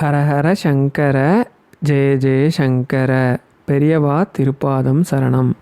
ஹரஹர சங்கர ஜெய ஜெய சங்கர பெரியவா திருப்பாதம் சரணம்.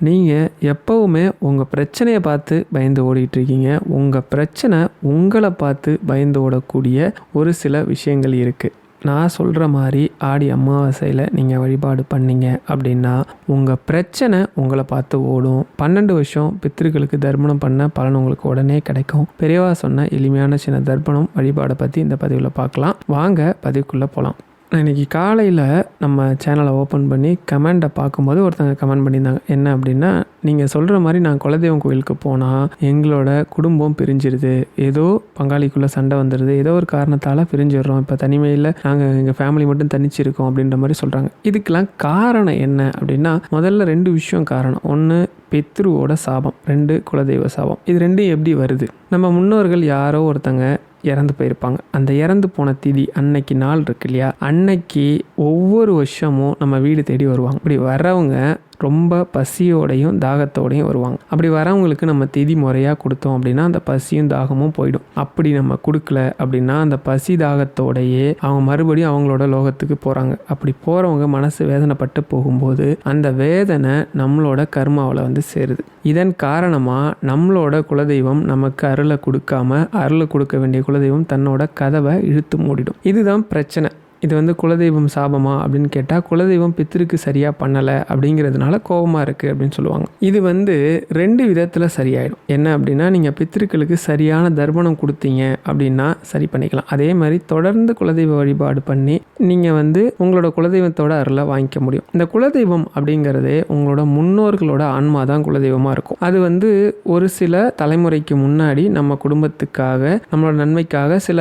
நீங்கள் எப்போவுமே உங்கள் பிரச்சனையை பார்த்து பயந்து ஓடிட்டுருக்கீங்க. உங்கள் பிரச்சனை உங்களை பார்த்து பயந்து ஓடக்கூடிய ஒரு சில விஷயங்கள் இருக்குது நான் சொல்கிற மாதிரி ஆடி அமாவாசையில் நீங்கள் வழிபாடு பண்ணீங்க அப்படின்னா உங்கள் பிரச்சனை உங்களை பார்த்து ஓடும். பன்னெண்டு வருஷம் பித்திருக்களுக்கு தர்ப்பணம் பண்ண பலன் உங்களுக்கு உடனே கிடைக்கும். பெரியவா சொன்ன எளிமையான சின்ன தர்ப்பணம் வழிபாடை பற்றி இந்த பதிவில் பார்க்கலாம். வாங்க பதிவுக்குள்ளே போகலாம் இன்றைக்கி காலையில் நம்ம சேனலை ஓப்பன் பண்ணி கமெண்ட்டை பார்க்கும்போது ஒருத்தங்க கமெண்ட் பண்ணியிருந்தாங்க. என்ன அப்படின்னா நீங்கள் சொல்கிற மாதிரி நான் குலதெய்வம் கோயிலுக்கு போனால் எங்களோட குடும்பம் பிரிஞ்சிருது. ஏதோ பங்காளிக்குள்ளே சண்டை வந்துடுது ஏதோ ஒரு காரணத்தால் பிரிஞ்சிடுறோம். இப்போ தனிமையில் நாங்கள் எங்கள் ஃபேமிலி மட்டும் தனிச்சிருக்கோம் அப்படின்ற மாதிரி சொல்கிறாங்க இதுக்கெல்லாம் காரணம் என்ன அப்படின்னா முதல்ல ரெண்டு விஷயம் காரணம். ஒன்று பித்ருவோட சாபம். ரெண்டு குலதெய்வ சாபம். இது ரெண்டும் எப்படி வருது? நம்ம முன்னோர்கள் யாரோ ஒருத்தங்க இறந்து போயிருப்பாங்க. அந்த இறந்து போன திதி அன்னைக்கு நாள் இருக்கு இல்லையா? அன்னைக்கு ஒவ்வொரு வருஷமும் நம்ம வீடு தேடி வருவாங்க. இப்படி வர்றவங்க ரொம்ப பசியோடையும் தாகத்தோடையும் வருவாங்க. அப்படி வரவங்களுக்கு நம்ம திதி முறையாக கொடுத்தோம் அப்படின்னா அந்த பசியும் தாகமும் போயிடும். அப்படி நம்ம கொடுக்கல அப்படின்னா அந்த பசி தாகத்தோடையே அவங்க மறுபடியும் அவங்களோட லோகத்துக்கு போகிறாங்க அப்படி போகிறவங்க மனசு வேதனைப்பட்டு போகும்போது அந்த வேதனை நம்மளோட கர்மாவில் வந்து சேருது. இதன் காரணமாக நம்மளோட குலதெய்வம் நமக்கு அருளை கொடுக்காம அருளை கொடுக்க வேண்டிய குலதெய்வம் தன்னோட கதவை இழுத்து மூடிடும். இதுதான் பிரச்சனை. இது வந்து குலதெய்வம் சாபமா அப்படின்னு கேட்டால் குலதெய்வம் பித்திருக்கு சரியாக பண்ணலை அப்படிங்கிறதுனால கோபமாக இருக்குது அப்படின்னு சொல்லுவாங்க. இது வந்து ரெண்டு விதத்தில் சரியாயிடும். என்ன அப்படின்னா நீங்கள் பித்திருக்களுக்கு சரியான தர்ப்பணம் கொடுத்தீங்க அப்படின்னா சரி பண்ணிக்கலாம். அதே மாதிரி தொடர்ந்து குலதெய்வ வழிபாடு பண்ணி நீங்கள் வந்து உங்களோட குலதெய்வத்தோட அருளை வாங்கிக்க முடியும். இந்த குலதெய்வம் அப்படிங்கிறதே உங்களோட முன்னோர்களோட ஆன்மா தான் குலதெய்வமாக இருக்கும். அது வந்து ஒரு சில தலைமுறைக்கு முன்னாடி நம்ம குடும்பத்துக்காக நம்மளோட நன்மைக்காக சில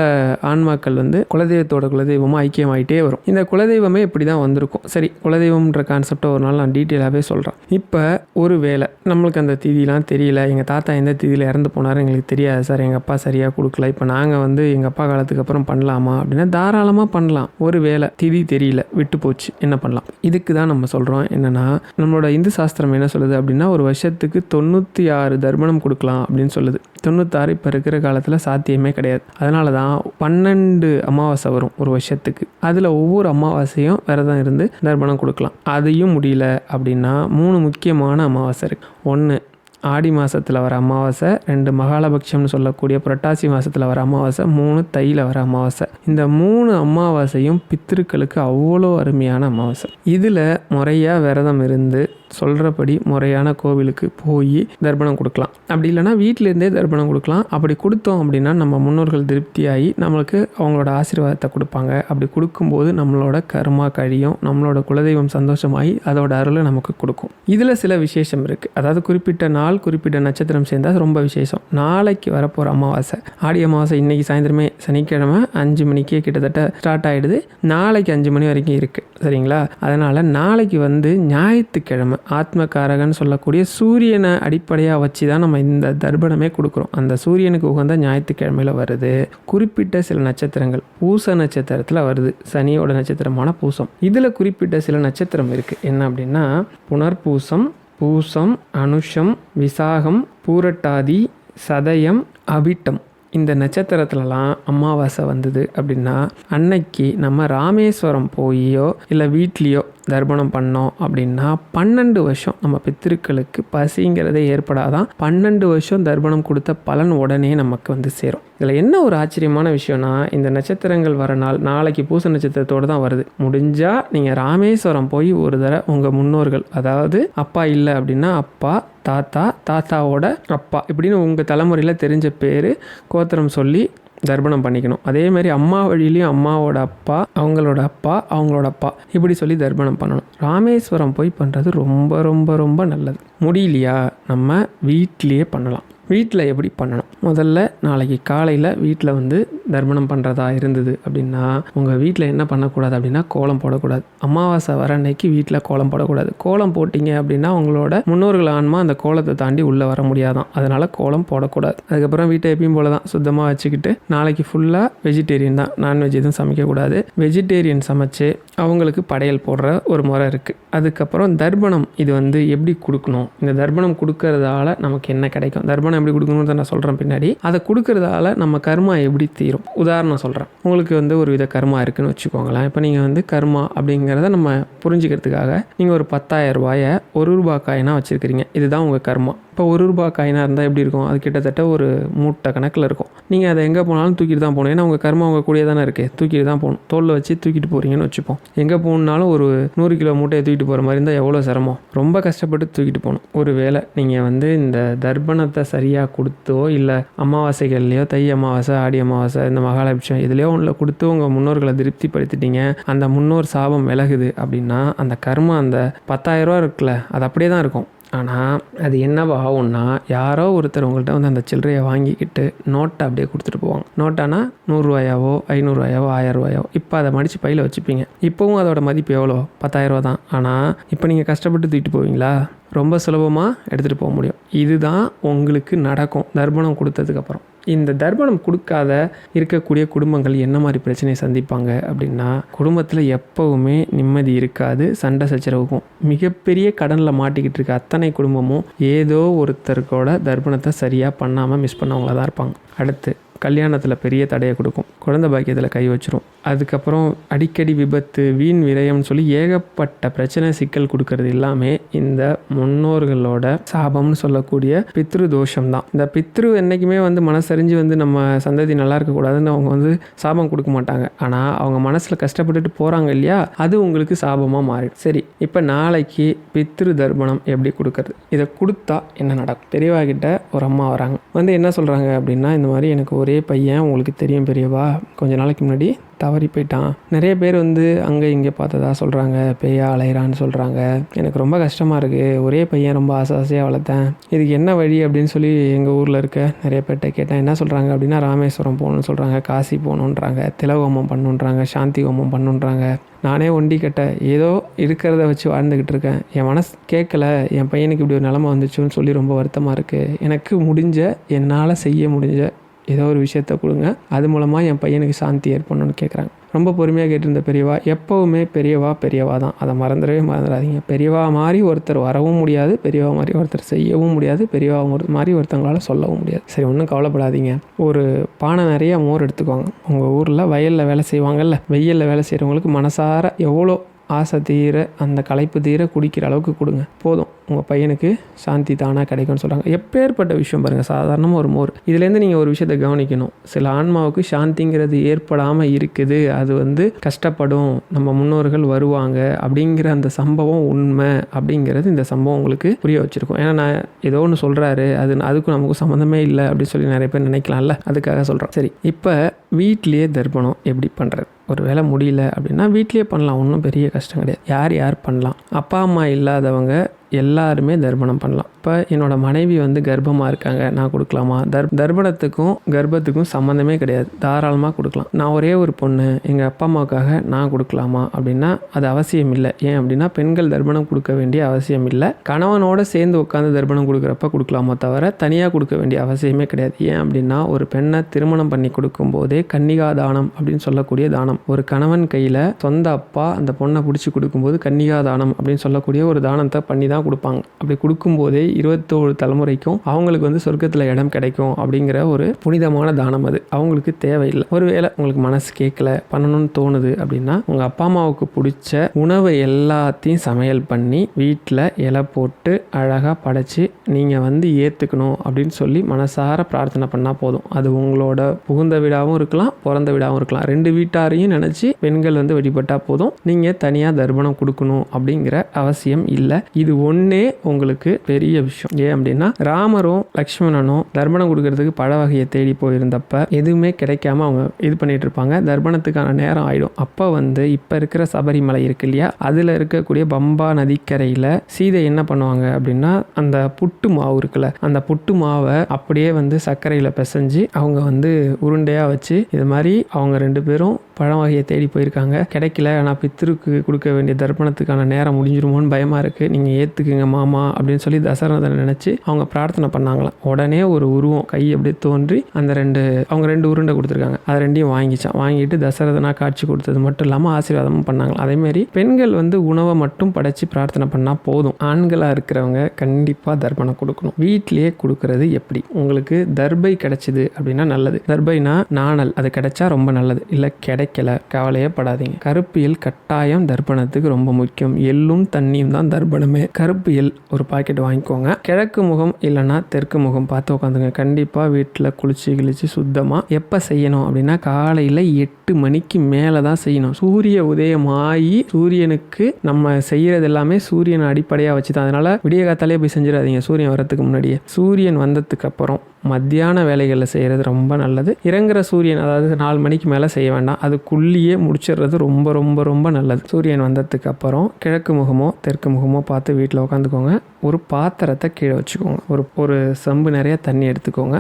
ஆன்மாக்கள் வந்து குலதெய்வத்தோட குலதெய்வமாக முக்கியமாயிட்டே வரும். இந்த குலதெய்வமே இப்படி தான் வந்திருக்கும். சரி குலதெய்வம்ன்ற கான்செப்டை ஒரு நாள் நான் டீட்டெயிலாகவே சொல்கிறேன் இப்போ ஒரு வேலை நம்மளுக்கு அந்த திதிலாம் தெரியல. எங்கள் தாத்தா எந்த திதியில் இறந்து போனார் எங்களுக்கு தெரியாது சார். எங்கள் அப்பா சரியாக கொடுக்கல. இப்போ நாங்கள் வந்து எங்கள் அப்பா காலத்துக்கு அப்புறம் பண்ணலாமா அப்படின்னா தாராளமாக பண்ணலாம். ஒரு வேலை திதி தெரியல விட்டு போச்சு என்ன பண்ணலாம்? இதுக்கு தான் நம்ம சொல்கிறோம் என்னென்னா நம்மளோட இந்து சாஸ்திரம் என்ன சொல்லுது அப்படின்னா ஒரு வருஷத்துக்கு தொண்ணூற்றி ஆறு தர்மணம் கொடுக்கலாம் அப்படின்னு சொல்லுது. தொண்ணூத்தாறு இப்போ இருக்கிற காலத்தில் சாத்தியமே கிடையாது. அதனால தான் பன்னெண்டு அமாவாசை வரும் ஒரு வருஷத்துக்கு. அதில் ஒவ்வொரு அமாவாசையும் விரதம் இருந்து தர்ப்பணம் கொடுக்கலாம். அதையும் முடியல அப்படின்னா மூணு முக்கியமான அமாவாசை இருக்குது ஒன்று ஆடி மாதத்தில் வர அமாவாசை ரெண்டு மகாலபக்ஷம்னு சொல்லக்கூடிய புரட்டாசி மாதத்தில் வர அமாவாசை மூணு தையில் வர அமாவாசை. இந்த மூணு அமாவாசையும் பித்திருக்களுக்கு அவ்வளோ அருமையான அமாவாசை. இதில் முறையாக விரதம் இருந்து சொல்கிறபடி முறையான கோவிலுக்கு போய் தர்ப்பணம் கொடுக்கலாம். அப்படி இல்லைனா வீட்டிலேருந்தே தர்ப்பணம் கொடுக்கலாம். அப்படி கொடுத்தோம் அப்படின்னா நம்ம முன்னோர்கள் திருப்தியாகி நம்மளுக்கு அவங்களோட ஆசீர்வாதத்தை கொடுப்பாங்க. அப்படி கொடுக்கும்போது நம்மளோட கர்மா கழியும் நம்மளோட குலதெய்வம் சந்தோஷமாகி அதோட அருளை நமக்கு கொடுக்கும். இதில் சில விசேஷம் இருக்குது அதாவது குறிப்பிட்ட நாள் குறிப்பிட்ட நட்சத்திரம் சேர்ந்தால் ரொம்ப விசேஷம். நாளைக்கு வரப்போகிற அமாவாசை. ஆடி அமாவாசை இன்றைக்கி சாயந்தரமே சனிக்கிழமை அஞ்சு மணிக்கே கிட்டத்தட்ட ஸ்டார்ட் ஆகிடுது நாளைக்கு அஞ்சு மணி வரைக்கும் இருக்குது சரிங்களா? அதனால் நாளைக்கு வந்து ஞாயிற்றுக்கிழமை ஆத்மகாரகன்னு சொல்லக்கூடிய சூரியனை அடிப்படையாக வச்சு தான் நம்ம இந்த தர்ப்பணமே கொடுக்குறோம். அந்த சூரியனுக்கு உகந்த ஞாயிற்றுக்கிழமையில் வருது. குறிப்பிட்ட சில நட்சத்திரங்கள் பூச நட்சத்திரத்தில் வருது. சனியோட நட்சத்திரமான பூசம். இதில் குறிப்பிட்ட சில நட்சத்திரம் இருக்குது என்ன அப்படின்னா புனர்பூசம் பூசம் அனுஷம் விசாகம் பூரட்டாதி சதயம் அவிட்டம். இந்த நட்சத்திரத்துலலாம் அமாவாசை வந்தது அப்படின்னா அன்னைக்கு நம்ம ராமேஸ்வரம் போயோ இல்லை வீட்லேயோ தர்ப்பணம் பண்ணோம் அப்படின்னா பன்னெண்டு வருஷம் நம்ம பித்திருக்களுக்கு பசிங்கிறதே ஏற்படாதான் பன்னெண்டு வருஷம் தர்ப்பணம் கொடுத்த பலன் உடனே நமக்கு வந்து சேரும். இதில் என்ன ஒரு ஆச்சரியமான விஷயம்னா இந்த நட்சத்திரங்கள் வர நாள் நாளைக்கு பூச நட்சத்திரத்தோடு தான் வருது. முடிஞ்சால் நீங்கள் ராமேஸ்வரம் போய் ஒரு தடவை உங்கள் முன்னோர்கள் அதாவது அப்பா இல்லை அப்படின்னா அப்பா தாத்தா தாத்தாவோட அப்பா இப்படின்னு உங்கள் தலைமுறையில் தெரிஞ்ச பேர் கோத்திரம் சொல்லி தர்ப்பணம் பண்ணிக்கணும். அதே மாதிரி அம்மா வழியிலையும் அம்மாவோட அப்பா அவங்களோட அப்பா அவங்களோட அப்பா. இப்படி சொல்லி தர்ப்பணம் பண்ணணும். ராமேஸ்வரம் போய் பண்ணுறது ரொம்ப ரொம்ப ரொம்ப நல்லது. முடியலையா? நம்ம வீட்லேயே பண்ணலாம். வீட்டில் எப்படி பண்ணணும்? முதல்ல நாளைக்கு காலையில் வீட்டில் வந்து தர்ப்பணம் பண்ணுறதா இருந்தது அப்படின்னா உங்கள் வீட்டில் என்ன பண்ணக்கூடாது அப்படின்னா கோலம் போடக்கூடாது. அமாவாசை வர அன்னைக்கு வீட்டில் கோலம் போடக்கூடாது. கோலம் போட்டிங்க அப்படின்னா உங்களோட முன்னோர்கள் ஆன்மா அந்த கோலத்தை தாண்டி உள்ளே வர முடியாதான். அதனால் கோலம் போடக்கூடாது. அதுக்கப்புறம் வீட்டை எப்பயும் போல தான் சுத்தமாக வச்சுக்கிட்டு நாளைக்கு ஃபுல்லாக வெஜிடேரியன் தான். நான்வெஜ் எதுவும் சமைக்கக்கூடாது. வெஜிடேரியன் சமைச்சு அவங்களுக்கு படையல் போடுற ஒரு முறை இருக்குது அதுக்கப்புறம் தர்ப்பணம் இது வந்து எப்படி கொடுக்கணும்? இந்த தர்ப்பணம் கொடுக்கறதால நமக்கு என்ன கிடைக்கும்? தர்ப்பணம் தானம் எப்படி கொடுக்கணும்னு நான் சொல்கிறேன் பின்னாடி. அதை கொடுக்கறதால நம்ம கர்மா எப்படி தீரும்? உதாரணம் சொல்கிறேன் உங்களுக்கு வந்து ஒரு வித கர்மா இருக்குன்னு வச்சுக்கோங்களேன். இப்போ நீங்கள் வந்து கர்மா அப்படிங்கிறத நம்ம புரிஞ்சுக்கிறதுக்காக நீங்கள் ஒரு பத்தாயிரம் ரூபாயை ஒரு ரூபா காயினாக வச்சுருக்கிறீங்க. இதுதான் உங்கள் கர்மா. இப்போ ஒரு ரூபா காயினாக இருந்தால் எப்படி இருக்கும்? அது கிட்டத்தட்ட ஒரு மூட்டை கணக்கில் இருக்கும். நீங்கள் அதை எங்கே போனாலும் தூக்கிட்டு தான் போகணும். ஏன்னா உங்கள் கர்மம் உங்கள் கூடயே தானே இருக்குது தூக்கிட்டு தான் போகணும். தோளில் வச்சு தூக்கிட்டு போகிறீங்கன்னு வச்சுப்போம். எங்கே போகணுன்னாலும் ஒரு நூறு கிலோ மூட்டையை தூக்கிட்டு போகிற மாதிரி இருந்தால் எவ்வளோ சிரமம்? ரொம்ப கஷ்டப்பட்டு தூக்கிட்டு போகணும். ஒரு வேளை நீங்கள் வந்து இந்த தர்ப்பணத்தை சரியாக கொடுத்தோ இல்லை அமாவாசைகள்லையோ தை அமாவாசை ஆடி அமாவாசை இந்த மகாலட்சம் இதுலேயோ ஒன்றில் கொடுத்து உங்கள் முன்னோர்களை திருப்திப்படுத்திட்டீங்க. அந்த முன்னோர் சாபம் விலகுது அப்படின்னா அந்த கர்மம் அந்த பத்தாயிரரூவா இருக்குல்ல அது அப்படியே தான் இருக்கும். ஆனால் அது என்னவா ஆகும்னா யாரோ ஒருத்தர் உங்கள்கிட்ட வந்து அந்த சில்லறையை வாங்கிக்கிட்டு நோட்டை அப்படியே கொடுத்துட்டு போவாங்க. நோட்டானா நூறுரூவாயாவோ ஐநூறுரூவாயாவோ ஆயிரம் ரூபாயாவோ இப்போ அதை மடித்து பையில் வச்சுப்பீங்க. இப்போவும் அதோட மதிப்பு எவ்வளோ? பத்தாயிரரூவா தான். ஆனால் இப்போ நீங்கள் கஷ்டப்பட்டு தூக்கிட்டு போவீங்களா? ரொம்ப சுலபமாக எடுத்துகிட்டு போக முடியும். இதுதான் உங்களுக்கு நடக்கும். தர்ப்பணம் கொடுத்ததுக்கப்புறம் இந்த தர்ப்பணம் கொடுக்காத இருக்கக்கூடிய குடும்பங்கள் என்ன மாதிரி பிரச்சனையை சந்திப்பாங்க அப்படின்னா குடும்பத்தில் எப்போவுமே நிம்மதி இருக்காது சண்டை சச்சரவுக்கும் மிகப்பெரிய கடனில் மாட்டிக்கிட்டு இருக்க அத்தனை குடும்பமும் ஏதோ ஒருத்தருக்கோட தர்ப்பணத்தை சரியாக பண்ணாமல் மிஸ் பண்ணவங்கள தான் இருப்பாங்க. அடுத்து கல்யாணத்தில் பெரிய தடையை கொடுக்கும். குழந்தை பாக்கியத்தில் கை வச்சிரும். அதுக்கப்புறம் அடிக்கடி விபத்து வீண் விரயம்னு சொல்லி ஏகப்பட்ட பிரச்சனை சிக்கல் கொடுக்கறது எல்லாமே இந்த முன்னோர்களோட சாபம்னு சொல்லக்கூடிய பித்ரு தோஷம் தான். இந்த பித்ரு என்றைக்குமே வந்து மனசறிஞ்சு வந்து நம்ம சந்ததி நல்லா இருக்கக்கூடாதுன்னு அவங்க வந்து சாபம் கொடுக்க மாட்டாங்க. ஆனால் அவங்க மனசில் கஷ்டப்பட்டுட்டு போகிறாங்க இல்லையா? அது உங்களுக்கு சாபமாக மாறிடும் சரி இப்போ நாளைக்கு பித்ரு தர்ப்பணம் எப்படி கொடுக்கறது? இதை கொடுத்தா என்ன நடக்கும்? பெரியவா கிட்ட ஒரு அம்மா வராங்க. வந்து என்ன சொல்கிறாங்க அப்படின்னா இந்த மாதிரி எனக்கு ஒரு ஒரே பையன் உங்களுக்கு தெரியும் பெரியவா? கொஞ்ச நாளைக்கு முன்னாடி தவறி போயிட்டான். நிறைய பேர் வந்து அங்கே இங்கே பார்த்ததா சொல்கிறாங்க பேயா அலையிறான்னு சொல்கிறாங்க எனக்கு ரொம்ப கஷ்டமாக இருக்குது ஒரே பையன் ரொம்ப ஆசை ஆசையாக வளர்த்தேன். இதுக்கு என்ன வழி அப்படின்னு சொல்லி எங்கள் ஊரில் இருக்க நிறைய பேர்கிட்ட கேட்டேன். என்ன சொல்கிறாங்க அப்படின்னா ராமேஸ்வரம் போகணுன்னு சொல்கிறாங்க காசி போகணுன்றாங்க திலகோமம் பண்ணுன்றாங்க சாந்தி ஹோமம் பண்ணுன்றாங்க. நானே ஒண்டி கட்டேன். ஏதோ இருக்கிறத வச்சு வாழ்ந்துக்கிட்டு இருக்கேன். என் மனசு கேட்கல. என் பையனுக்கு இப்படி ஒரு நிலமை வந்துச்சுன்னு சொல்லி ரொம்ப வருத்தமாக இருக்குது எனக்கு முடிஞ்ச என்னால் செய்ய முடிஞ்ச ஏதோ ஒரு விஷயத்த கொடுங்க. அது மூலமாக என் பையனுக்கு சாந்தி ஏற்படணும்னு கேட்குறாங்க ரொம்ப பொறுமையாக கேட்டிருந்த பெரியவா எப்போவுமே பெரியவா பெரியவா தான் அதை மறந்துடவே மறந்துடாதீங்க. பெரியவா மாதிரி ஒருத்தர் வரவும் முடியாது பெரியவா மாதிரி ஒருத்தர் செய்யவும் முடியாது பெரியவா மாதிரி ஒருத்தவங்களால சொல்லவும் முடியாது. சரி ஒன்றும் கவலைப்படாதீங்க. ஒரு பானை நிறைய மோர் எடுத்துக்கோங்க உங்கள் ஊரில் வயலில் வேலை செய்வாங்கல்ல வெயிலில் வேலை செய்கிறவங்களுக்கு மனசார எவ்வளோ ஆசை தீர அந்த களைப்பு தீர குடிக்கிற அளவுக்கு கொடுங்க. போதும். உங்கள் பையனுக்கு சாந்தி தானாக கிடைக்கும்னு சொல்கிறாங்க எப்பேற்பட்ட விஷயம் பாருங்கள் சாதாரணமாக ஒரு மோர். இதுலேருந்து நீங்கள் ஒரு விஷயத்தை கவனிக்கணும். சில ஆன்மாவுக்கு சாந்திங்கிறது ஏற்படாமல் இருக்குது. அது வந்து கஷ்டப்படும். நம்ம முன்னோர்கள் வருவாங்க அப்படிங்கிற அந்த சம்பவம் உண்மை அப்படிங்கிறது இந்த சம்பவம் உங்களுக்கு புரிய வச்சுருக்கும். ஏன்னா நான் ஏதோ ஒன்று சொல்கிறாரு அது அதுக்கும் நமக்கு சம்மந்தமே இல்லை அப்படின்னு சொல்லி நிறைய பேர் நினைக்கலாம்ல. அதுக்காக சொல்கிறேன் சரி. இப்போ வீட்லேயே தர்ப்பணம் எப்படி பண்ணுறது ஒரு வேலை முடியல அப்படின்னா வீட்லேயே பண்ணலாம். ஒன்றும் பெரிய கஷ்டம் கிடையாது. யார் யார் பண்ணலாம்? அப்பா அம்மா இல்லாதவங்க எல்லாருமே தர்ப்பணம் பண்ணலாம். இப்போ என்னோடய மனைவி வந்து கர்ப்பமாக இருக்காங்க நான் கொடுக்கலாமா? தர் தர்ப்பணத்துக்கும் கர்ப்பத்துக்கும் சம்மந்தமே கிடையாது. தாராளமாக கொடுக்கலாம். நான் ஒரே ஒரு பொண்ணு எங்கள் அப்பா அம்மாவுக்காக நான் கொடுக்கலாமா அப்படின்னா அது அவசியம் இல்லை. ஏன் அப்படின்னா பெண்கள் தர்ப்பணம் கொடுக்க வேண்டிய அவசியம் இல்லை. கணவனோட சேர்ந்து உட்காந்து தர்ப்பணம் கொடுக்குறப்ப கொடுக்கலாமா தவிர தனியாக கொடுக்க வேண்டிய அவசியமே கிடையாது. ஏன் அப்படின்னா ஒரு பெண்ணை திருமணம் பண்ணி கொடுக்கும்போதே கன்னிகா தானம் அப்படின்னு சொல்லக்கூடிய தானம். ஒரு கணவன் கையில் சொந்த அப்பா அந்த பொண்ணை பிடிச்சி கொடுக்கும்போது கன்னிகா தானம் அப்படின்னு சொல்லக்கூடிய ஒரு தானத்தை பண்ணி தான் தான் கொடுப்பாங்க. அப்படி கொடுக்கும்போதே இருபத்தோரு தலைமுறைக்கும் அவங்களுக்கு வந்து சொர்க்கத்தில் இடம் கிடைக்கும் அப்படிங்கிற ஒரு புனிதமான தானம் அது. அவங்களுக்கு தேவையில்லை. ஒருவேளை உங்களுக்கு மனசு கேட்கல பண்ணணும்னு தோணுது அப்படின்னா உங்கள் அப்பா அம்மாவுக்கு பிடிச்ச உணவை எல்லாத்தையும் சமையல் பண்ணி வீட்டில் இலை போட்டு அழகாக படைச்சி நீங்கள் வந்து ஏற்றுக்கணும் அப்படின்னு சொல்லி மனசார பிரார்த்தனை பண்ணால் போதும். அது உங்களோட புகுந்த வீடாகவும் இருக்கலாம் பிறந்த வீடாகவும் இருக்கலாம். ரெண்டு வீட்டாரையும் நினச்சி பெண்கள் வந்து வழிபட்டால் போதும். நீங்கள் தனியாக தர்ப்பணம் கொடுக்கணும் அப்படிங்கிற அவசியம் இல்லை. இது ஒன்றே உங்களுக்கு பெரிய விஷயம். ஏன் அப்படின்னா ராமரும் லக்ஷ்மணனும் தர்ப்பணம் கொடுக்கறதுக்கு பழ வகையை தேடி போயிருந்தப்ப எதுவுமே கிடைக்காம அவங்க இது பண்ணிட்டு இருப்பாங்க. தர்ப்பணத்துக்கான நேரம் ஆயிடும். அப்போ வந்து இப்போ இருக்கிற சபரிமலை இருக்கு இல்லையா? அதில் இருக்கக்கூடிய பம்பா நதிக்கரையில் சீதை என்ன பண்ணுவாங்க அப்படின்னா அந்த புட்டு மாவு இருக்குல்ல அந்த புட்டு மாவை அப்படியே வந்து சர்க்கரையில் பிசைஞ்சு அவங்க வந்து உருண்டையாக வச்சு இது மாதிரி அவங்க ரெண்டு பேரும் பழம் வகையை தேடி போயிருக்காங்க. கிடைக்கல ஆனால் பித்திருக்கு கொடுக்க வேண்டிய தர்ப்பணத்துக்கான நேரம் முடிஞ்சிருமோன்னு பயமாக இருக்குது நீங்கள் ஏற்று ஏற்றுக்குங்க மாமா அப்படின்னு சொல்லி தசரதனை நினச்சி அவங்க பிரார்த்தனை பண்ணாங்களாம். உடனே ஒரு உருவம் கை அப்படியே தோன்றி அந்த ரெண்டு அவங்க ரெண்டு உருண்டை கொடுத்துருக்காங்க. அதை ரெண்டையும் வாங்கிச்சான் வாங்கிட்டு தசரதனா காட்சி கொடுத்தது மட்டும் இல்லாமல் ஆசீர்வாதமும் பண்ணாங்களாம். அதேமாரி பெண்கள் வந்து உணவை மட்டும் படைச்சு பிரார்த்தனை பண்ணால் போதும். ஆண்களாக இருக்கிறவங்க கண்டிப்பாக தர்ப்பணம் கொடுக்கணும். வீட்டிலேயே கொடுக்கறது எப்படி? உங்களுக்கு தர்பை கிடைச்சிது அப்படின்னா நல்லது. தர்பைனா நாணல். அது கிடைச்சா ரொம்ப நல்லது. இல்லை கிடைக்கல கவலையே படாதீங்க. கருப்பியல் கட்டாயம் தர்ப்பணத்துக்கு ரொம்ப முக்கியம். எள்ளும் தண்ணியும் தான் தர்ப்பணமே. கருப்பு எல் ஒரு பாக்கெட் வாங்கிக்கோங்க. கிழக்கு முகம் இல்லைன்னா தெற்கு முகம் பார்த்து உட்காந்துங்க கண்டிப்பாக வீட்டில் குளிச்சு கிழிச்சு சுத்தமாக எப்போ செய்யணும் அப்படின்னா காலையில் எட்டு மணிக்கு மேலே தான் செய்யணும். சூரிய உதயம் ஆகி சூரியனுக்கு நம்ம செய்கிறது எல்லாமே சூரியனை அடிப்படையாக வச்சு தான் அதனால் விடிய காத்தாலே போய் செஞ்சிடாதீங்க. சூரியன் வரத்துக்கு முன்னாடியே. சூரியன் வந்ததுக்கு அப்புறம் மத்தியான வேலைகளில் செய்கிறது ரொம்ப நல்லது. இறங்குற சூரியன் அதாவது நாலு மணிக்கு மேலே செய்ய வேண்டாம். அதுக்குள்ளேயே முடிச்சிடுறது ரொம்ப ரொம்ப ரொம்ப நல்லது. சூரியன் வந்ததுக்கு அப்புறம் கிழக்கு முகமோ தெற்கு முகமோ பார்த்து வீட்டில் உட்காந்துக்கோங்க ஒரு பாத்திரத்தை கீழே வச்சுக்கோங்க. ஒரு ஒரு செம்பு நிறைய தண்ணி எடுத்துக்கோங்க.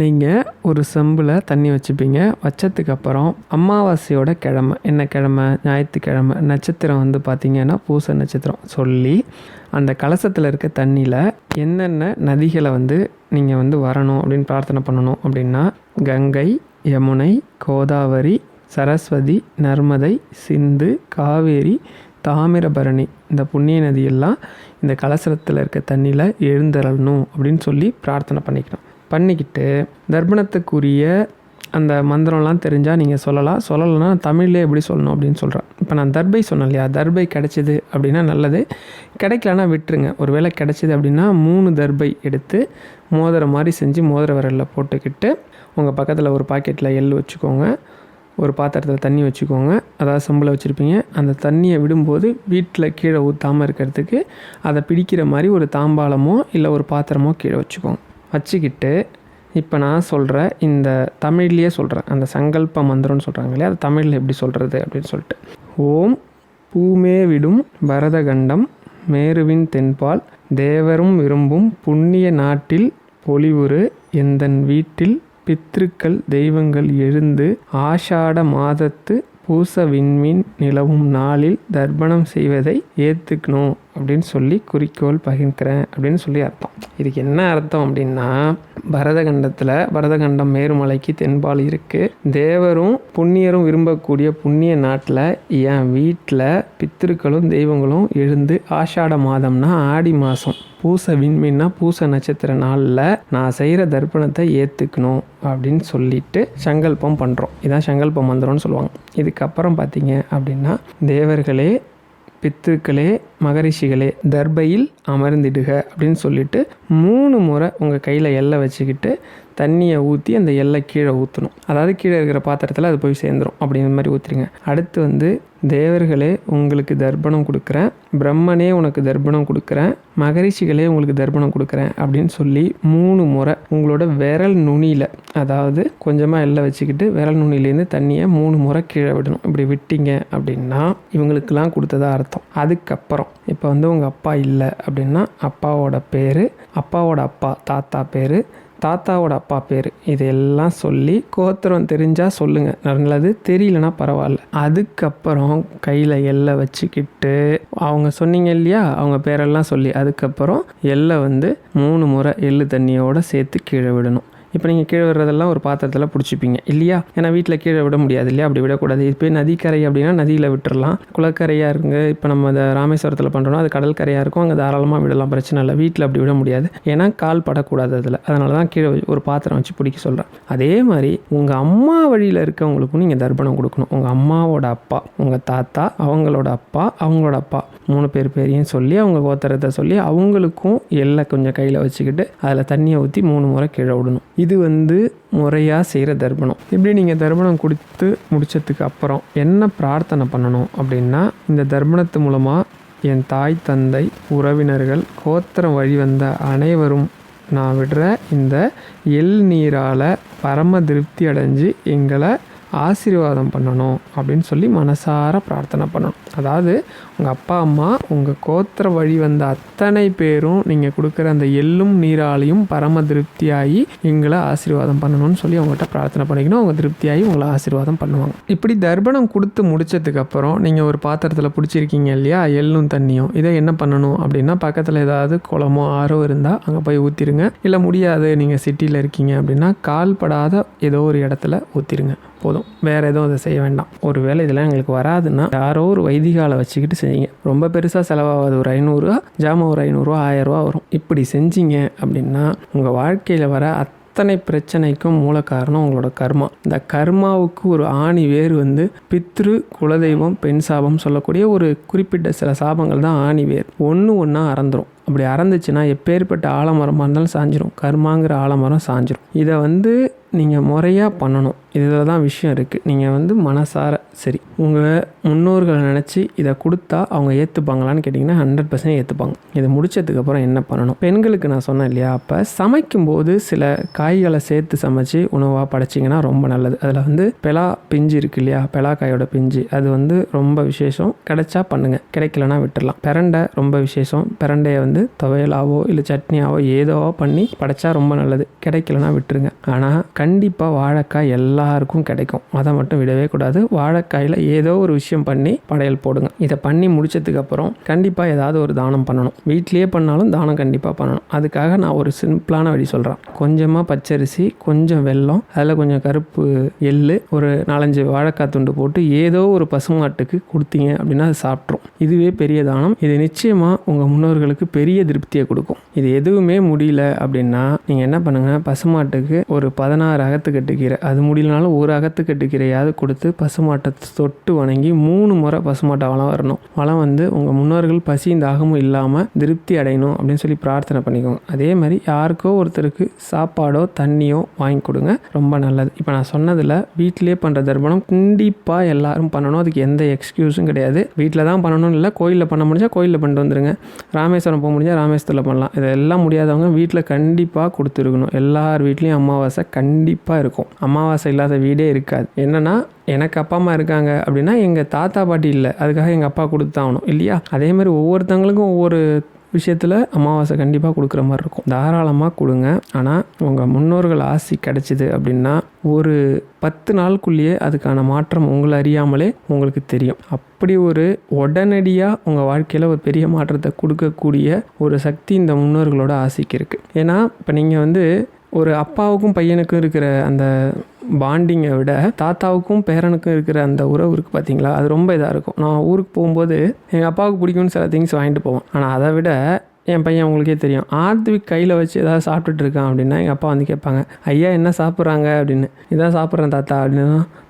நீங்கள் ஒரு செம்பில் தண்ணி வச்சுப்பீங்க. வச்சதுக்கப்புறம் அமாவாசையோட கிழமை. என்ன கிழமை? ஞாயிற்றுக்கிழமை. நட்சத்திரம் வந்து பார்த்திங்கன்னா பூச நட்சத்திரம். சொல்லி அந்த கலசத்தில் இருக்க தண்ணியில் என்னென்ன நதிகளை வந்து நீங்கள் வந்து வரணும் அப்படின்னு பிரார்த்தனை பண்ணணும் அப்படின்னா கங்கை யமுனை கோதாவரி சரஸ்வதி நர்மதை சிந்து காவேரி தாமிரபரணி. இந்த புண்ணிய நதியெல்லாம் இந்த கலசத்தில் இருக்க தண்ணியில் எழுந்தரணும் அப்படின்னு சொல்லி பிரார்த்தனை பண்ணிக்கணும். பண்ணிக்கிட்டு தர்ப்பணத்துக்குரிய அந்த மந்திரம்லாம் தெரிஞ்சால் நீங்கள் சொல்லலாம். சொல்லலைன்னா தமிழ்லேயே எப்படி சொல்லணும் அப்படின்னு சொல்கிறேன் இப்போ நான் தர்பை சொன்னேன் இல்லையா? தர்பை கிடச்சிது அப்படின்னா நல்லது. கிடைக்கலன்னா விட்டுருங்க. ஒரு வேளை கிடச்சிது அப்படின்னா மூணு தர்பை எடுத்து மோதிரம் மாதிரி செஞ்சு மோதிர விரலில் போட்டுக்கிட்டு உங்கள் பக்கத்தில் ஒரு பாக்கெட்டில் எள் வச்சுக்கோங்க. ஒரு பாத்திரத்தில் தண்ணி வச்சுக்கோங்க. அதாவது சம்பளம் வச்சுருப்பீங்க. அந்த தண்ணியை விடும்போது வீட்டில் கீழே ஊற்றாமல் இருக்கிறதுக்கு அதை பிடிக்கிற மாதிரி ஒரு தாம்பாளமோ இல்லை ஒரு பாத்திரமோ கீழே வச்சுக்கோங்க. வச்சுக்கிட்டு இப்போ நான் சொல்கிற இந்த தமிழ்லேயே சொல்கிறேன் அந்த சங்கல்ப மந்திரம்னு சொல்கிறாங்க இல்லையா? அது தமிழில் எப்படி சொல்கிறது அப்படின்னு சொல்லிட்டு. ஓம் பூமே விடும் பரதகண்டம் மேருவின் தென்பால் தேவரும் விரும்பும் புண்ணிய நாட்டில் பொலிவுறு எந்தன் வீட்டில் பித்திருக்கள் தெய்வங்கள் எழுந்து ஆஷாட மாதத்து பூச விண்மீன் நிலவும் நாளில் தர்ப்பணம் செய்வதை ஏற்றுக்கணும் அப்படின்னு சொல்லி குறிக்கோள் பகிர்க்கிறேன் அப்படின்னு சொல்லி அர்த்தம். இதுக்கு என்ன அர்த்தம் அப்படின்னா பரதகண்டத்தில் பரதகண்டம் மேருமலைக்கு தென்பால் இருக்குது தேவரும் புண்ணியரும் விரும்பக்கூடிய புண்ணிய நாட்டில் என் வீட்டில் பித்திருக்களும் தெய்வங்களும் எழுந்து ஆஷாட மாதம்னா ஆடி மாதம் பூச விண்மீன்னா பூச நட்சத்திர நாளில் நான் செய்கிற தர்ப்பணத்தை ஏற்றுக்கணும் அப்படின்னு சொல்லிட்டு சங்கல்பம் பண்ணுறோம் இதான் சங்கல்ப மந்திரம்னு சொல்லுவாங்க. இதுக்கப்புறம் பார்த்தீங்க அப்படின்னா தேவர்களே பித்துக்களே மகரிஷிகளே தர்பையில் அமர்ந்திடுக அப்படின்னு சொல்லிட்டு மூணு முறை உங்கள் கையில் எல்லை வச்சுக்கிட்டு தண்ணியை ஊற்றி அந்த எல்லை கீழே ஊற்றணும் அதாவது கீழே இருக்கிற பாத்திரத்தில் அது போய் சேர்ந்துடும் அப்படிங்கிற மாதிரி ஊற்றுறீங்க அடுத்து வந்து தேவர்களே உங்களுக்கு தர்ப்பணம் கொடுக்குறேன். பிரம்மனே உனக்கு தர்ப்பணம் கொடுக்குறேன். மகரிஷிகளே உங்களுக்கு தர்ப்பணம் கொடுக்குறேன் அப்படின்னு சொல்லி மூணு முறை உங்களோட விரல் நுனியில் அதாவது கொஞ்சமாக எல்லை வச்சுக்கிட்டு விரல் நுனிலேருந்து தண்ணியை மூணு முறை கீழே விடணும். இப்படி விட்டீங்க அப்படின்னா இவங்களுக்கெல்லாம் கொடுத்ததா அர்த்தம். அதுக்கப்புறம் இப்போ வந்து உங்கள் அப்பா இல்லை அப்படின்னா அப்பாவோட பேர் அப்பாவோட அப்பா தாத்தா பேர் தாத்தாவோட அப்பா பேர். இதெல்லாம் சொல்லி கோத்திரம் தெரிஞ்சால் சொல்லுங்கள் நல்லது தெரியலனா பரவாயில்ல. அதுக்கப்புறம் கையில் எல்லை வச்சுக்கிட்டு அவங்க சொன்னீங்க இல்லையா? அவங்க பேரெல்லாம் சொல்லி அதுக்கப்புறம் எல்லை வந்து மூணு முறை எள்ளு தண்ணியோடு சேர்த்து கீழே விடணும். இப்போ நீங்கள் கீழே விடுறதெல்லாம் ஒரு பாத்திரத்தில் பிடிச்சிப்பீங்க. இல்லையா? ஏன்னா வீட்டில் கீழே விட முடியாது இல்லையா? அப்படி விடக்கூடாது. இப்போ நதிக்கரை அப்படின்னா நதியில் விட்டுறலாம். குளக்கரையாக இருங்க. இப்போ நம்ம அதை ராமேஸ்வரத்தில் பண்ணுறோம்னா அது கடல் கரையாக இருக்கும். அங்கே தாராளமாக விடலாம். பிரச்சனை இல்லை. வீட்டில் அப்படி விட முடியாது. ஏன்னா கால் படக்கூடாது அதில். அதனால தான் கீழே ஒரு பாத்திரம் வச்சு பிடிக்க சொல்கிறேன் அதே மாதிரி உங்கள் அம்மா வழியில் இருக்கவங்களுக்கும் நீங்கள் தர்ப்பணம் கொடுக்கணும். உங்கள் அம்மாவோட அப்பா உங்கள் தாத்தா அவங்களோட அப்பா அவங்களோட அப்பா. மூணு பேர் பேரையும் சொல்லி அவங்க கோத்தரத்தை சொல்லி அவங்களுக்கும் எல்லை கொஞ்சம் கையில் வச்சுக்கிட்டு அதில் தண்ணியை ஊற்றி மூணு முறை கீழே விடணும். இது வந்து முறையாக செய்கிற தர்ப்பணம். இப்படி நீங்கள் தர்ப்பணம் கொடுத்து முடித்ததுக்கு அப்புறம் என்ன பிரார்த்தனை பண்ணணும் அப்படின்னா இந்த தர்ப்பணத்து மூலமாக என் தாய் தந்தை உறவினர்கள் கோத்திரம் வழி வந்த அனைவரும் நான் விடுற இந்த எள் நீரால் பரம திருப்தி அடைஞ்சு எங்களை ஆசீர்வாதம் பண்ணணும் அப்படின்னு சொல்லி மனசார பிரார்த்தனை பண்ணணும். அதாவது உங்கள் அப்பா அம்மா உங்கள் கோத்திர வழி வந்த அத்தனை பேரும் நீங்கள் கொடுக்குற அந்த எள்ளும் நீராலையும் பரம திருப்தியாகி எங்களை ஆசீர்வாதம் பண்ணணும்னு சொல்லி அவங்ககிட்ட பிரார்த்தனை பண்ணிக்கணும். அவங்க திருப்தியாகி உங்களை ஆசீர்வாதம் பண்ணுவாங்க. இப்படி தர்ப்பணம் கொடுத்து முடிச்சதுக்கப்புறம் நீங்கள் ஒரு பாத்திரத்தில் பிடிச்சிருக்கீங்க இல்லையா? எள்ளும் தண்ணியும். இதை என்ன பண்ணணும் அப்படின்னா பக்கத்தில் ஏதாவது குளமோ ஆறோ இருந்தால் அங்கே போய் ஊற்றிடுங்க இல்லை முடியாது நீங்கள் சிட்டியில் இருக்கீங்க அப்படின்னா கால்படாத ஏதோ ஒரு இடத்துல ஊற்றிடுங்க போதும். வேறு எதுவும் அதை செய்ய வேண்டாம். ஒரு வேலை இதெல்லாம் எங்களுக்கு வராதுன்னா யாரோ ஒரு வைதிகாலை வச்சுக்கிட்டு செய்யுங்க. ரொம்ப பெருசாக செலவாகாது. ஒரு ஐநூறுரூவா ஜாமான் ஒரு ஐநூறுரூவா ஆயிரரூவா வரும். இப்படி செஞ்சீங்க அப்படின்னா உங்கள் வாழ்க்கையில் வர அத்தனை பிரச்சனைக்கும் மூல காரணம் உங்களோட கர்மா. இந்த கர்மாவுக்கு ஒரு ஆணி வேர் வந்து பித்ரு குலதெய்வம் பெண் சாபம் சொல்லக்கூடிய ஒரு குறிப்பிட்ட சில சாபங்கள் தான் ஆணி வேர். ஒன்று ஒன்றா அறந்துடும் அப்படி அறந்துச்சுன்னா எப்பேற்பட்ட ஆலமரமாக இருந்தாலும் சாஞ்சிரும். கர்மாங்கிற ஆலமரம் சாஞ்சிரும். இதை வந்து நீங்கள் முறையாக பண்ணணும். இதில் தான் விஷயம் இருக்குது நீங்கள் வந்து மனசார சரி உங்கள் முன்னோர்களை நினச்சி இதை கொடுத்தா அவங்க ஏற்றுப்பாங்களான்னு கேட்டிங்கன்னா ஹண்ட்ரட் பர்சன்ட் ஏற்றுப்பாங்க இதை முடிச்சதுக்கப்புறம் என்ன பண்ணணும்? பெண்களுக்கு நான் சொன்னேன் இல்லையா அப்போ சமைக்கும்போது சில காய்களை சேர்த்து சமைச்சு உணவாக படைச்சிங்கன்னா ரொம்ப நல்லது. அதில் வந்து பெலா பிஞ்சு இருக்கு இல்லையா பெலாக்காயோட பிஞ்சு அது வந்து ரொம்ப விசேஷம். கிடைச்சா பண்ணுங்கள் கிடைக்கலனா விட்டுடலாம் பிரண்டை ரொம்ப விசேஷம். பிரண்டையை வந்து துவையலாவோ இல்லை சட்னியாவோ ஏதோவோ பண்ணி படைச்சா ரொம்ப நல்லது. கிடைக்கலனா விட்டுருங்க. ஆனால் கண்டிப்பாக வாழைக்காய் எல்லாருக்கும் கிடைக்கும். அதை மட்டும் விடவே கூடாது. வாழைக்காயில் ஏதோ ஒரு விஷயம் பண்ணி படையல் போடுங்க. இதை பண்ணி முடிச்சதுக்கப்புறம் கண்டிப்பாக ஏதாவது ஒரு தானம் பண்ணணும். வீட்லேயே பண்ணாலும் தானம் கண்டிப்பாக பண்ணணும். அதுக்காக நான் ஒரு சிம்பிளான வழி சொல்கிறேன் கொஞ்சமாக பச்சரிசி கொஞ்சம் வெல்லம் அதில் கொஞ்சம் கருப்பு எள்ளு ஒரு நாலஞ்சு வாழைக்காய் துண்டு போட்டு ஏதோ ஒரு பசுமாட்டுக்கு கொடுத்தீங்க அப்படின்னா அது சாப்பிட்ரும் இதுவே பெரிய தானம். இது நிச்சயமாக உங்கள் முன்னோர்களுக்கு பெரிய திருப்தியை கொடுக்கும். இது எதுவுமே முடியல அப்படின்னா நீங்கள் என்ன பண்ணுங்கள் பசுமாட்டுக்கு ஒரு பதினாறு அகத்துக்கட்டு கீரை அது முடியலனாலும் ஒரு அகத்துக்கட்டு கீரையாவது கொடுத்து பசுமாட்டை தொட்டு வணங்கி மூணு முறை பசுமாட்டை வளம் வரணும். வளம் வந்து உங்கள் முன்னோர்கள் பசியும் தாகமும் இல்லாமல் திருப்தி அடையணும் அப்படின்னு சொல்லி பிரார்த்தனை பண்ணிக்கோங்க. அதே மாதிரி யாருக்கோ ஒருத்தருக்கு சாப்பாடோ தண்ணியோ வாங்கி கொடுங்க. ரொம்ப நல்லது. இப்போ நான் சொன்னதில் வீட்டிலே பண்ணுற தர்ப்பணம் கண்டிப்பாக எல்லாரும் பண்ணணும். அதுக்கு எந்த எக்ஸ்கியூஸும் கிடையாது. வீட்டில் தான் பண்ணணும் இல்லை கோயிலில் பண்ண முடிஞ்சால் கோயிலில் பண்ணிட்டு வந்துருங்க. ராமேஸ்வரம் போக முடிஞ்சால் ராமேஸ்வரத்தில் பண்ணலாம். இதெல்லாம் முடியாதவங்க வீட்டில் கண்டிப்பாக கொடுத்துருக்கணும். எல்லார் வீட்லேயும் அமாவாசை கண்டிப்பாக இருக்கும். அமாவாசை இல்லாத வீடே இருக்காது. என்னென்னா எனக்கு அப்பா அம்மா இருக்காங்க அப்படின்னா எங்கள் தாத்தா பாட்டி இல்லை. அதுக்காக எங்கள் அப்பா கொடுத்தாகணும் இல்லையா? அதே மாதிரி ஒவ்வொருத்தவங்களுக்கும் ஒவ்வொரு விஷயத்தில் அமாவாசை கண்டிப்பாக கொடுக்குற மாதிரி இருக்கும். தாராளமாக கொடுங்க. ஆனால் உங்கள் முன்னோர்கள் ஆசி கிடச்சிது அப்படின்னா ஒரு பத்து நாளுக்குள்ளேயே அதுக்கான மாற்றம் உங்களை அறியாமலே உங்களுக்கு தெரியும். அப்படி ஒரு உடனடியாக உங்கள் வாழ்க்கையில் ஒரு பெரிய மாற்றத்தை கொடுக்கக்கூடிய ஒரு சக்தி இந்த முன்னோர்களோட ஆசைக்கு இருக்குது ஏன்னா இப்போ நீங்கள் வந்து ஒரு அப்பாவுக்கும் பையனுக்கும் இருக்கிற அந்த பாண்டிங்கை விட தாத்தாவுக்கும் பேரனுக்கும் இருக்கிற அந்த உறவு இருக்குது பார்த்தீங்களா அது ரொம்ப இதாக இருக்கும். நான் ஊருக்கு போகும்போது எங்கள் அப்பாவுக்கு பிடிக்கும்னு சில திங்ஸ் வாங்கிட்டு போவேன். ஆனால் அதை விட என் பையன் உங்களுக்கே தெரியும். ஆர்த்விக் கையில் வச்சு ஏதாவது சாப்பிட்டுட்டு இருக்கான் அப்படின்னா எங்கள் அப்பா வந்து கேட்பாங்க ஐயா என்ன சாப்பிட்றாங்க? அப்படின்னு. இதான் சாப்பிட்றேன் தாத்தா அப்படின்னு.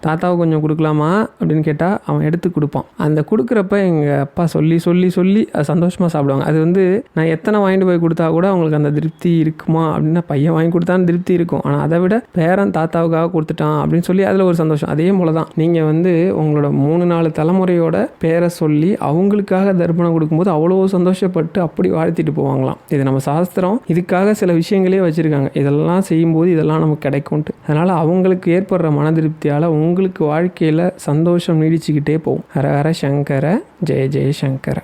தாத்தாவை கொஞ்சம் கொடுக்கலாமா அப்படின்னு கேட்டால் அவன் எடுத்து கொடுப்பான். அந்த கொடுக்குறப்ப எங்கள் அப்பா சொல்லி சொல்லி சொல்லி அது சந்தோஷமாக சாப்பிடுவாங்க. அது வந்து நான் எத்தனை வாங்கிட்டு போய் கொடுத்தா கூட அவங்களுக்கு அந்த திருப்தி இருக்குமா அப்படின்னா பையன் வாங்கி கொடுத்தான்னு திருப்தி இருக்கும். ஆனால் அதை விட பேரன் தாத்தாவுக்காக கொடுத்துட்டான் அப்படின்னு சொல்லி அதில் ஒரு சந்தோஷம். அதே போல தான் நீங்கள் வந்து உங்களோட மூணு நாலு தலைமுறையோட பேரை சொல்லி அவங்களுக்காக தர்ப்பணம் கொடுக்கும்போது அவ்வளோ சந்தோஷப்பட்டு அப்படி வாழ்த்திட்டு போவாங்களாம். இது நம்ம சாஸ்திரம் இதுக்காக சில விஷயங்களே வச்சுருக்காங்க. இதெல்லாம் செய்யும்போது இதெல்லாம் நமக்கு கிடைக்கும்ட்டு. அதனால் அவங்களுக்கு ஏற்படுற மன திருப்தியால் உங்களுக்கு வாழ்க்கையில் சந்தோஷம் நீடிச்சுக்கிட்டே போகும். ஹர ஹர சங்கர ஜெய ஜெய சங்கர.